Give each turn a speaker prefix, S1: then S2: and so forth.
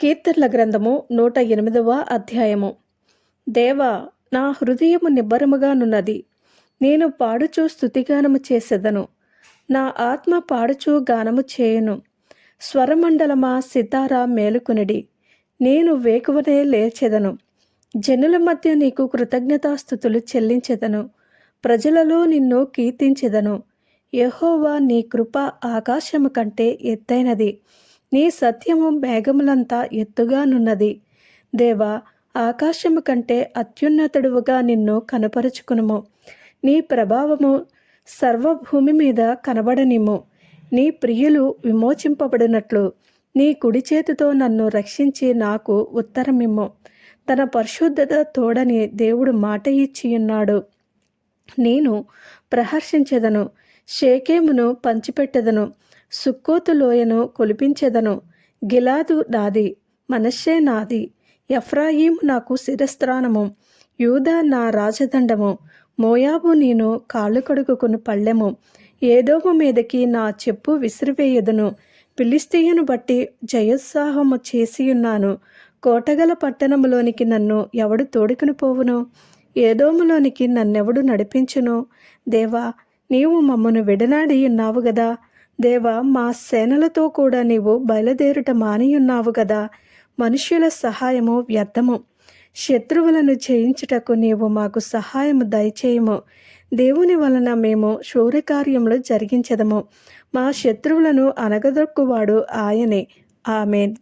S1: కీర్తనల గ్రంథము నూట ఎనిమిదవ అధ్యాయము. దేవా నా హృదయము నిబ్బరముగానున్నది నేను పాడుచూ స్థుతిగానము చేసేదను. నా ఆత్మ పాడుచూ గానము చేయును. స్వరమండలమా సితారా మేలుకునిడి. నేను వేకువనే లేచెదను. జనుల మధ్య నీకు కృతజ్ఞతాస్థుతులు చెల్లించెదను. ప్రజలలో నిన్ను కీర్తించెదను. యహోవా నీ కృప ఆకాశము కంటే ఎత్తైనది. నీ సత్యము మేఘములంతా ఎత్తుగానున్నది దేవా ఆకాశము కంటే అత్యున్నతుడువుగా నిన్ను కనపరుచుకునుము. నీ ప్రభావము సర్వభూమి మీద కనబడనిము నీ ప్రియులు విమోచింపబడినట్లు నీ కుడి చేతితో నన్ను రక్షించి నాకు ఉత్తరమిమ్ము. తన పరిశుద్ధత తోడని దేవుడు మాట ఇచ్చియున్నాడు. నేను ప్రహర్షించెదను షేకేమును పంచిపెట్టెదను సుక్కోతు లోయను కొలిపించెదను. గిలాదు నాది మనశ్శే నాది ఎఫ్రాయిము నాకు శిరస్త్రానము యూదా నా రాజదండము మోయాబు నేను కాళ్ళు కడుగుకుని పళ్ళెము. ఏదోము మీదకి నా చెప్పు విసిరివేయదును. పిలిస్తీయను బట్టి జయోత్సాహము చేసియున్నాను. కోటగల పట్టణములోనికి నన్ను ఎవడు తోడుకుని పోవును ఏదోములోనికి నన్నెవడు నడిపించును? దేవా నీవు మమ్మను విడనాడి ఉన్నావు గదా. దేవా మా సేనలతో కూడా నీవు బయలుదేరుట మానియున్నావు గదా. మనుష్యుల సహాయము వ్యర్థము. శత్రువులను జయించుటకు నీవు మాకు సహాయము దయచేయము. దేవుని వలన మేము శూర్యకార్యములు జరిగించదము. మా శత్రువులను అనగదొక్కువాడు ఆయనే. ఆమెన్.